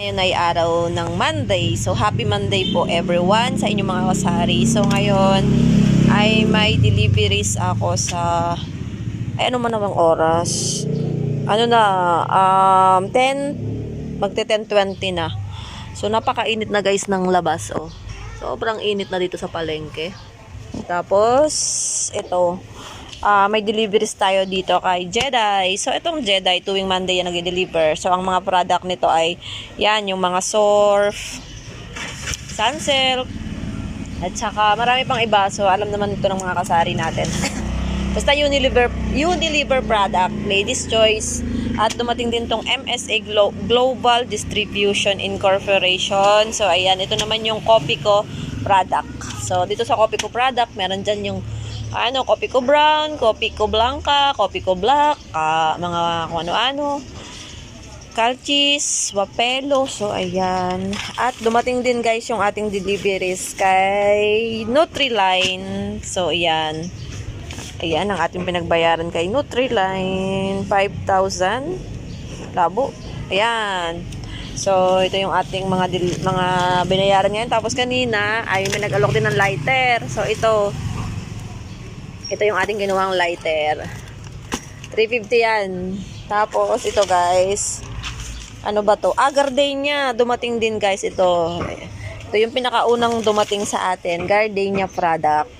Ngayon ay araw ng Monday. So, happy Monday po everyone sa inyong mga kasari. So, ngayon ay may deliveries ako sa... Ay, ano man namang oras? Ano na? Um, 10? Magte 10.20 na. So, napakainit na guys ng labas. Oh. Sobrang init na dito sa palengke. Tapos, ito. Ah, may deliveries tayo dito kay Jedi. So, itong Jedi, tuwing Monday yan nag-deliver. So, ang mga product nito ay, yan, yung mga surf, sunsilk, at saka marami pang iba. So, alam naman ito ng mga kasari natin. Basta Unilever, Unilever product, Ladies Choice, at dumating din tong MSA Glo- Global Distribution Incorporation. So, ayan, ito naman yung Copico product. So, dito sa Copico product, meron dyan yung ano, Copico Brown, Copico Blanca, Copico Black, ah, mga kung ano-ano. Calchis, Wapelo, so ayan. At dumating din guys yung ating deliveries kay Nutriline. So ayan. Ayan ang ating pinagbayaran kay Nutriline. 5,000. Labo. Ayan. So, ito yung ating mga mga binayaran ngayon. Tapos kanina, ay may nag-alok din ng lighter. So, ito. Ito yung ating ginawang lighter. 350 yan. Tapos, ito guys. Ano ba to? Ah, gardenia. Dumating din guys ito. Ito yung pinakaunang dumating sa atin. Gardenia product.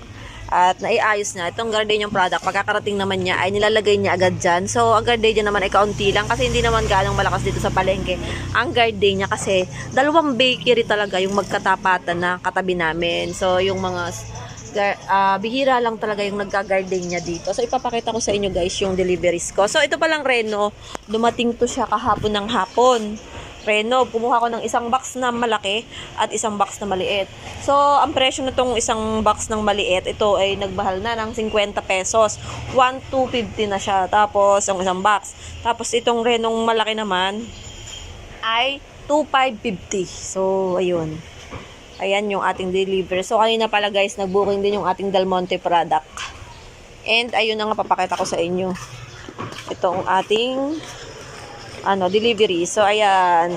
At naiayos na. Itong gardenia product, pagkakarating naman niya, ay nilalagay niya agad dyan. So, ang gardenia naman ay kaunti lang kasi hindi naman ganong malakas dito sa palengke. Ang gardenia kasi, dalawang bakery talaga yung magkatapatan na katabi namin. So, yung mga ah, bihira lang talaga yung nagka-gardenia dito. So, ipapakita ko sa inyo guys yung deliveries ko. So, ito palang Reno, dumating to siya kahapon ng hapon. Reno, kumuha ko ng isang box na malaki at isang box na maliit. So, ang presyo na tong isang box ng maliit, ito ay nagbahal na ng 50 pesos. 1,250 na siya. Tapos, ang isang box. Tapos, itong Renong malaki naman ay 2,550. So, ayun. Ayan yung ating delivery. So, kanina pala guys, nag-booking din yung ating Del Monte product. And, ayun na nga papakita ko sa inyo. Itong ating ano, delivery. So, ayan.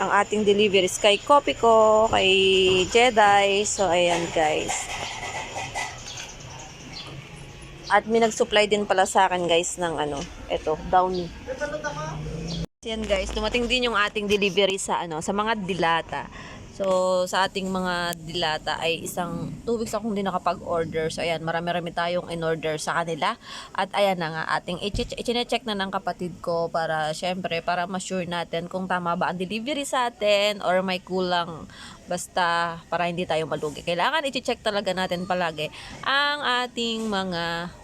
Ang ating deliveries kay Copico, kay Jedi. So, ayan guys. At may nag-supply din pala sa akin guys ng ano, eto, downy. Yan guys, dumating din yung ating delivery sa ano, sa mga dilata. So, sa ating mga dilata ay isang 2 weeks akong hindi nakapag-order. So, ayan, marami-rami tayong in-order sa kanila. At ayan na nga, ating i-check na ng kapatid ko para, syempre, para ma-sure natin kung tama ba ang delivery sa atin or may kulang basta para hindi tayo malugi. Kailangan i-check talaga natin palagi ang ating mga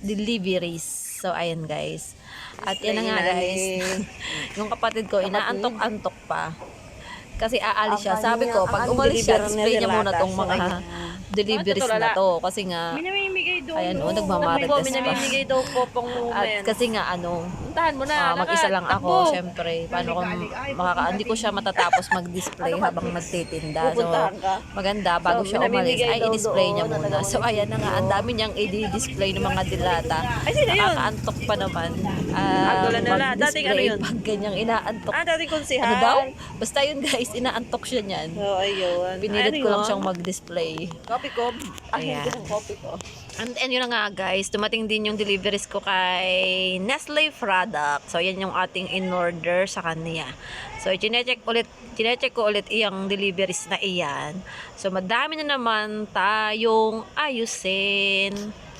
deliveries. So, ayan guys. At yan na nga guys. yung kapatid ko, inaantok-antok pa. Kasi aalis siya. Sabi ko, pag umalis siya, display niya muna tong mga deliveries na to. Kasi nga. Ayan o, nagmamarites po, pa. minamimigay daw po pang moment. At kasi nga, ano, Puntahan mo na. lakad, mag-isa lang ako, takbo. syempre. Paano kung makaka, hindi ko siya matatapos mag-display habang nagtitinda. So, maganda, bago So, siya umalis, ay i-display niya muna. ano, So, ayan na nga, ang dami niyang i-display ng mga dilata. Ay, sino yun? Nakakaantok pa naman. Uh, Ah. Dating ano yun? Pag ganyang inaantok. Ah, dati konsihal. Ano daw? Basta yun guys, inaantok siya niyan. So, ayun. Pinilit Ano ko lang siyang mag-display. Copy ko. Ay, yung copy ko. And, and yun nga guys, dumating din yung deliveries ko kay Nestle product. So, yan yung ating in-order sa kanya. So, chinecheck ulit, chinecheck ko ulit iyang deliveries na iyan. So, madami na naman tayong ayusin.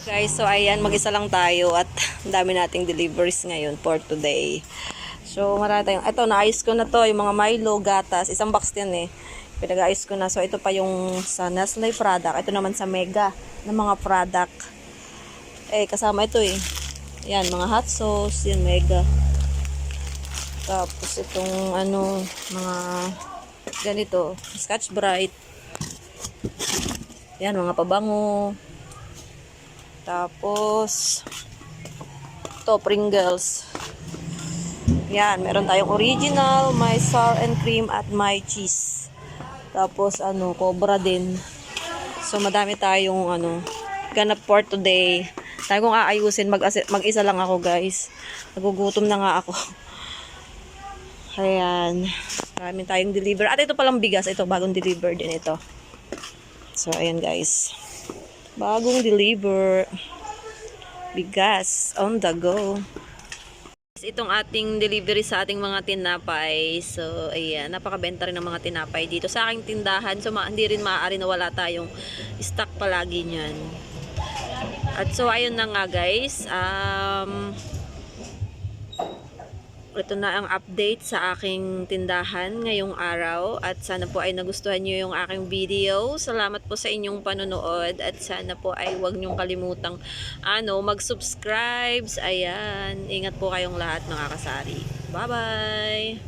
Guys, so ayan, mag-isa lang tayo at dami nating deliveries ngayon for today. So, marami tayong, ito, naayos ko na to, yung mga Milo, gatas, isang box yan eh. Pinag-ayos ko na. So, ito pa yung sa Nestle product. Ito naman sa Mega na mga product. Eh, kasama ito eh. Yan, mga hot sauce, yan, Mega. Tapos, itong ano, mga ganito, Scotch Brite. Yan, mga pabango. Tapos, ito, Pringles. Yan, meron tayong original, may sour and cream at may cheese. Tapos ano, cobra din. So madami tayong ano, ganap for today. Tayo kong aayusin, mag mag-isa lang ako guys. Nagugutom na nga ako. Ayan. Marami tayong deliver. At ito palang bigas. Ito, bagong deliver din ito. So, ayan guys. Bagong deliver. Bigas on the go. Itong ating delivery sa ating mga tinapay. So, ayan. Napakabenta rin ng mga tinapay dito sa aking tindahan. So, ma- hindi rin maaari na wala tayong stock palagi niyan. At so, ayun na nga guys. Um, ito na ang update sa aking tindahan ngayong araw at sana po ay nagustuhan nyo yung aking video. Salamat po sa inyong panonood at sana po ay huwag nyong kalimutang ano, mag-subscribe. Ayan, ingat po kayong lahat mga kasari. Bye-bye!